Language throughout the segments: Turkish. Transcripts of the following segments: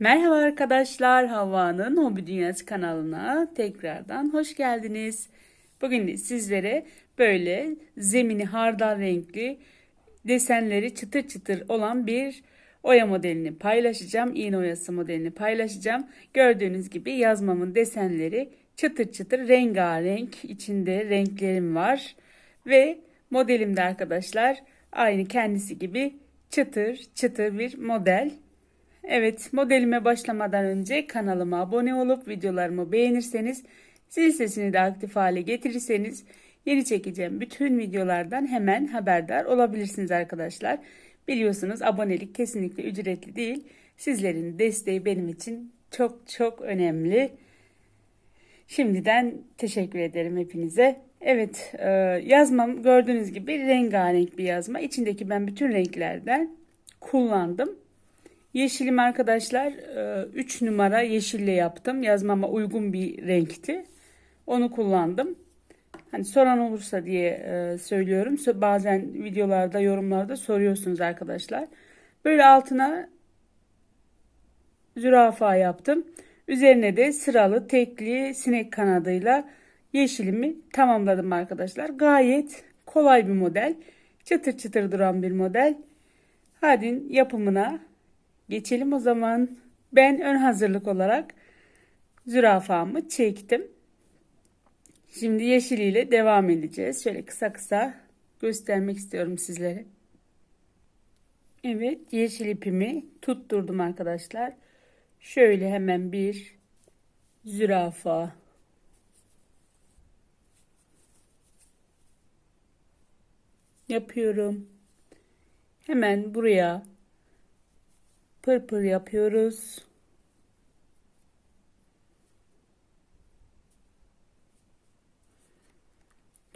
Merhaba arkadaşlar, Havva'nın Hobi Dünyası kanalına tekrardan hoş geldiniz. Bugün de sizlere böyle zemini hardal renkli desenleri çıtır çıtır olan bir oya modelini paylaşacağım. İğne oyası modelini paylaşacağım. Gördüğünüz gibi yazmamın desenleri çıtır çıtır rengarenk içinde renklerim var. Ve modelimde arkadaşlar aynı kendisi gibi çıtır çıtır bir model. Evet, modelime başlamadan önce kanalıma abone olup videolarımı beğenirseniz, zil sesini de aktif hale getirirseniz yeni çekeceğim bütün videolardan hemen haberdar olabilirsiniz arkadaşlar. Biliyorsunuz abonelik kesinlikle ücretli değil. Sizlerin desteği benim için çok çok önemli. Şimdiden teşekkür ederim hepinize. Evet, e, yazmam gördüğünüz gibi rengarenk bir yazma. İçindeki ben bütün renklerden kullandım. Yeşilim arkadaşlar 3 numara yeşille yaptım. Yazmama uygun bir renkti. Onu kullandım. Hani soran olursa diye e, söylüyorum. Bazen videolarda, yorumlarda soruyorsunuz arkadaşlar. Böyle altına zürafa yaptım. Üzerine de sıralı tekli sinek kanadıyla yeşilimi tamamladım arkadaşlar. Gayet kolay bir model. Çıtır çıtır duran bir model. Hadi yapımına Geçelim o zaman. Ben ön hazırlık olarak zürafamı çektim. Şimdi yeşiliyle devam edeceğiz. Şöyle kısa kısa göstermek istiyorum sizlere. Evet yeşil ipimi tutturdum arkadaşlar. Şöyle hemen bir zürafa yapıyorum. Hemen buraya pırpır yapıyoruz.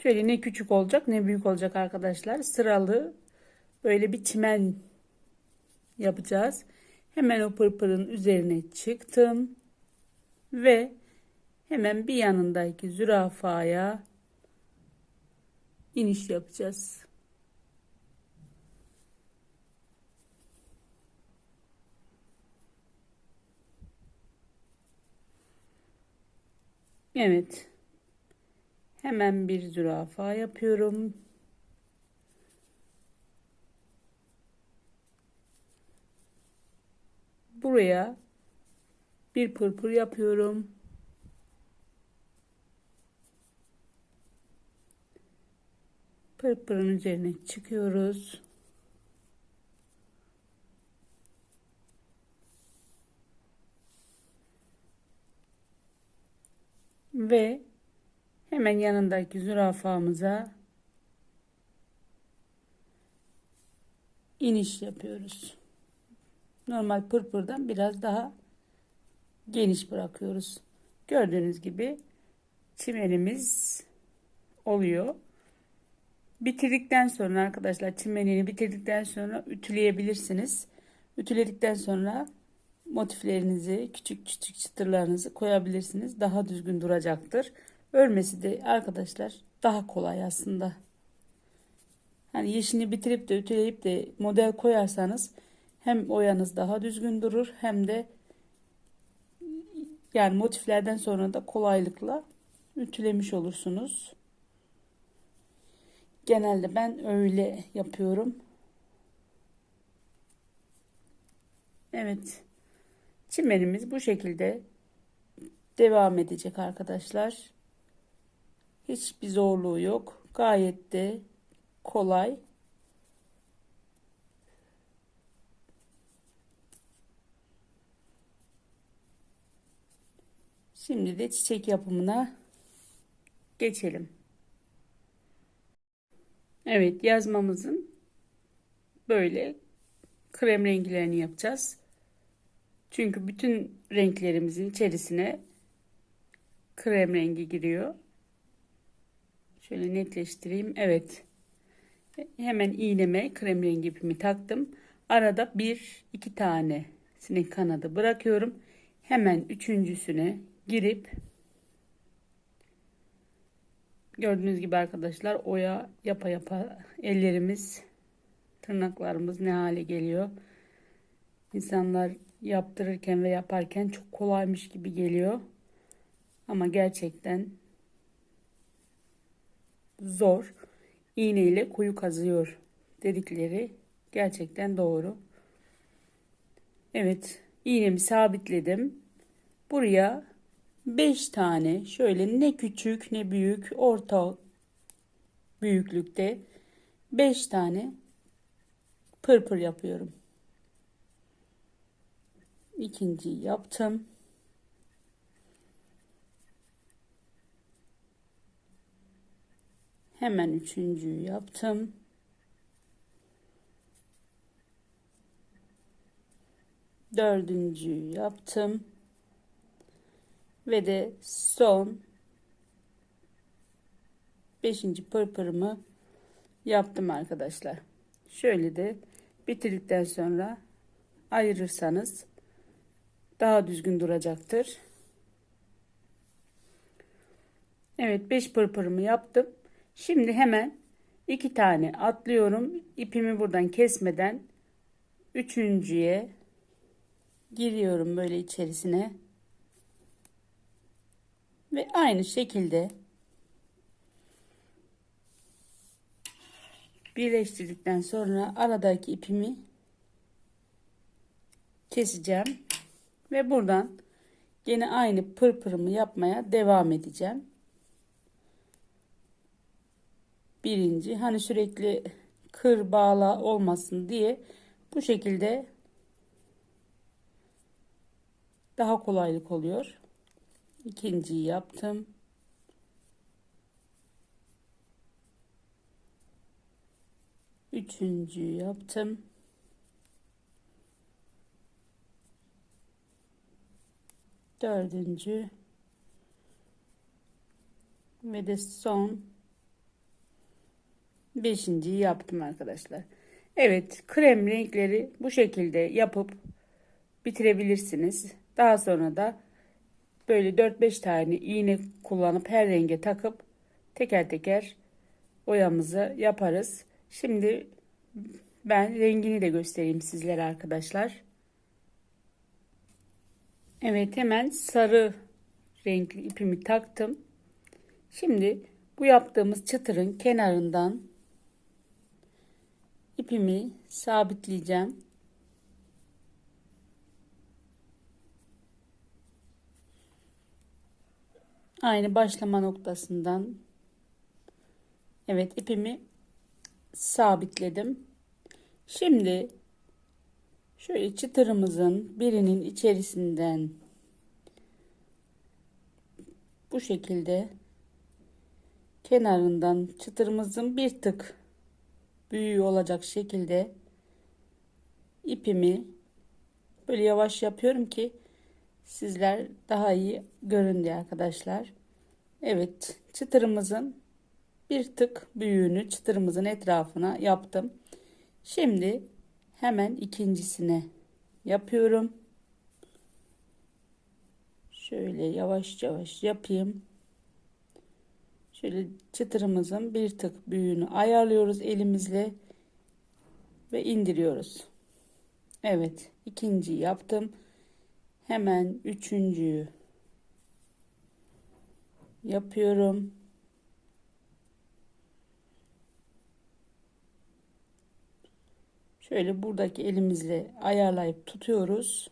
Şöyle ne küçük olacak ne büyük olacak arkadaşlar. Sıralı böyle bir çimen yapacağız. Hemen o pırpırın üzerine çıktım. Ve hemen bir yanındaki zürafaya iniş yapacağız. Evet. Hemen bir zürafa yapıyorum. Buraya bir pırpır yapıyorum. Pırpırın üzerine çıkıyoruz. Ve hemen yanındaki zürafamıza iniş yapıyoruz. Normal pırpırdan biraz daha geniş bırakıyoruz. Gördüğünüz gibi çimenimiz oluyor. Bitirdikten sonra arkadaşlar çimenini bitirdikten sonra ütüleyebilirsiniz. Ütüledikten sonra motiflerinizi, küçük küçük çıtırlarınızı koyabilirsiniz. Daha düzgün duracaktır. Örmesi de arkadaşlar daha kolay aslında. Hani yeşini bitirip de ütüleyip de model koyarsanız hem oyanız daha düzgün durur hem de yani motiflerden sonra da kolaylıkla ütülemiş olursunuz. Genelde ben öyle yapıyorum. Evet. Çimenimiz bu şekilde devam edecek arkadaşlar. Hiçbir zorluğu yok. Gayet de kolay. Şimdi de çiçek yapımına geçelim. Evet yazmamızın böyle krem renklerini yapacağız. Çünkü bütün renklerimizin içerisine krem rengi giriyor. Şöyle netleştireyim. Evet. Hemen iğneme krem rengi ipimi taktım. Arada bir iki tane sinek kanadı bırakıyorum. Hemen üçüncüsüne girip gördüğünüz gibi arkadaşlar oya yapa yapa ellerimiz tırnaklarımız ne hale geliyor. İnsanlar yaptırırken ve yaparken çok kolaymış gibi geliyor. Ama gerçekten zor. İğne ile kuyu kazıyor dedikleri gerçekten doğru. Evet, iğnemi sabitledim. Buraya 5 tane şöyle ne küçük ne büyük orta büyüklükte 5 tane pırpır yapıyorum. İkinciyi yaptım. Hemen üçüncüyü yaptım. Dördüncüyü yaptım. Ve de son beşinci pırpırımı yaptım arkadaşlar. Şöyle de bitirdikten sonra ayırırsanız daha düzgün duracaktır. Evet 5 pırpırımı yaptım. Şimdi hemen iki tane atlıyorum. İpimi buradan kesmeden üçüncüye giriyorum böyle içerisine. Ve aynı şekilde birleştirdikten sonra aradaki ipimi keseceğim. Ve buradan yine aynı pırpırımı yapmaya devam edeceğim. Birinci hani sürekli kır bağla olmasın diye bu şekilde daha kolaylık oluyor. İkinciyi yaptım. Üçüncüyü yaptım. Dördüncü ve de son beşinciyi yaptım arkadaşlar. Evet krem renkleri bu şekilde yapıp bitirebilirsiniz. Daha sonra da böyle 4-5 tane iğne kullanıp her renge takıp teker teker boyamızı yaparız. Şimdi ben rengini de göstereyim sizlere arkadaşlar. Evet hemen sarı renkli ipimi taktım. Şimdi bu yaptığımız çıtırın kenarından ipimi sabitleyeceğim. Aynı başlama noktasından evet ipimi sabitledim. Şimdi şöyle çıtırımızın birinin içerisinden bu şekilde kenarından çıtırımızın bir tık büyüğü olacak şekilde ipimi böyle yavaş yapıyorum ki sizler daha iyi görün diye arkadaşlar. Evet çıtırımızın bir tık büyüğünü çıtırımızın etrafına yaptım. Şimdi hemen ikincisine yapıyorum. Şöyle yavaş yavaş yapayım. Şöyle çıtırımızın bir tık büyüğünü ayarlıyoruz elimizle ve indiriyoruz. Evet ikinci yaptım. Hemen üçüncüyü yapıyorum. Şöyle buradaki elimizle ayarlayıp tutuyoruz.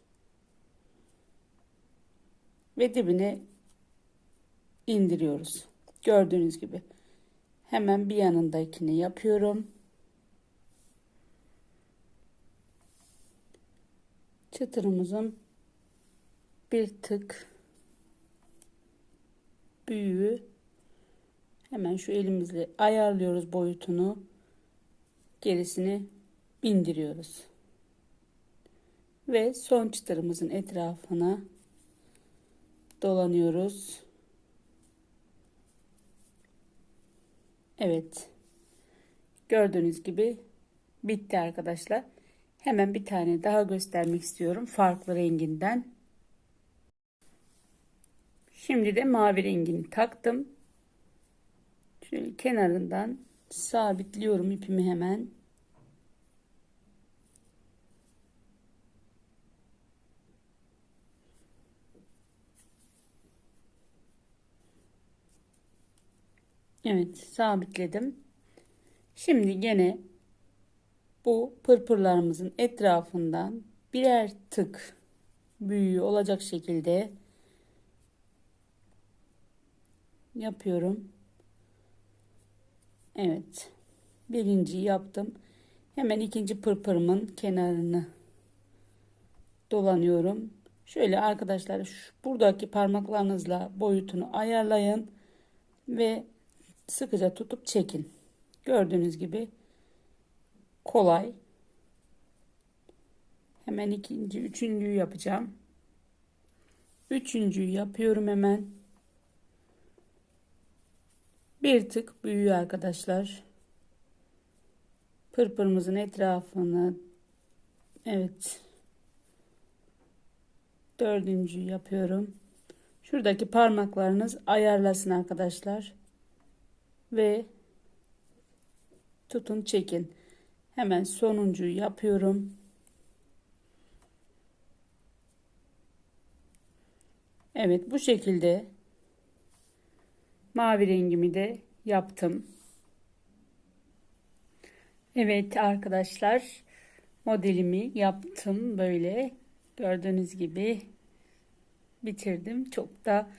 Ve dibine indiriyoruz. Gördüğünüz gibi. Hemen bir yanındakini yapıyorum. Çıtırımızın bir tık büyüğü hemen şu elimizle ayarlıyoruz boyutunu. Gerisini bindiriyoruz. Ve son çıtırımızın etrafına dolanıyoruz. Evet. Gördüğünüz gibi bitti arkadaşlar. Hemen bir tane daha göstermek istiyorum. Farklı renginden. Şimdi de mavi rengini taktım. Şöyle kenarından sabitliyorum ipimi hemen. Evet sabitledim. Şimdi gene bu pırpırlarımızın etrafından birer tık büyüğü olacak şekilde yapıyorum. Evet. Birinciyi yaptım. Hemen ikinci pırpırımın kenarını dolanıyorum. Şöyle arkadaşlar şu, buradaki parmaklarınızla boyutunu ayarlayın ve sıkıca tutup çekin. Gördüğünüz gibi kolay. Hemen ikinci, üçüncüyü yapacağım. Üçüncüyü yapıyorum hemen. Bir tık büyüyor arkadaşlar. Pırpırımızın etrafını evet dördüncüyü yapıyorum. Şuradaki parmaklarınız ayarlasın arkadaşlar. Ve tutun çekin. Hemen sonuncuyu yapıyorum. Evet bu şekilde mavi rengimi de yaptım. Evet arkadaşlar modelimi yaptım böyle gördüğünüz gibi bitirdim. Çok da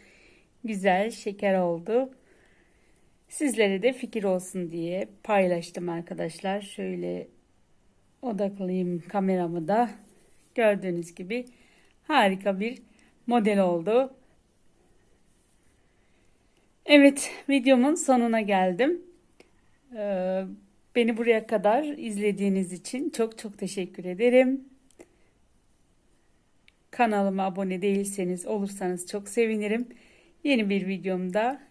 güzel şeker oldu. Sizlere de fikir olsun diye paylaştım arkadaşlar. Şöyle odaklayayım kameramı da. Gördüğünüz gibi harika bir model oldu. Evet videomun sonuna geldim. Ee, beni buraya kadar izlediğiniz için çok çok teşekkür ederim. Kanalıma abone değilseniz olursanız çok sevinirim. Yeni bir videomda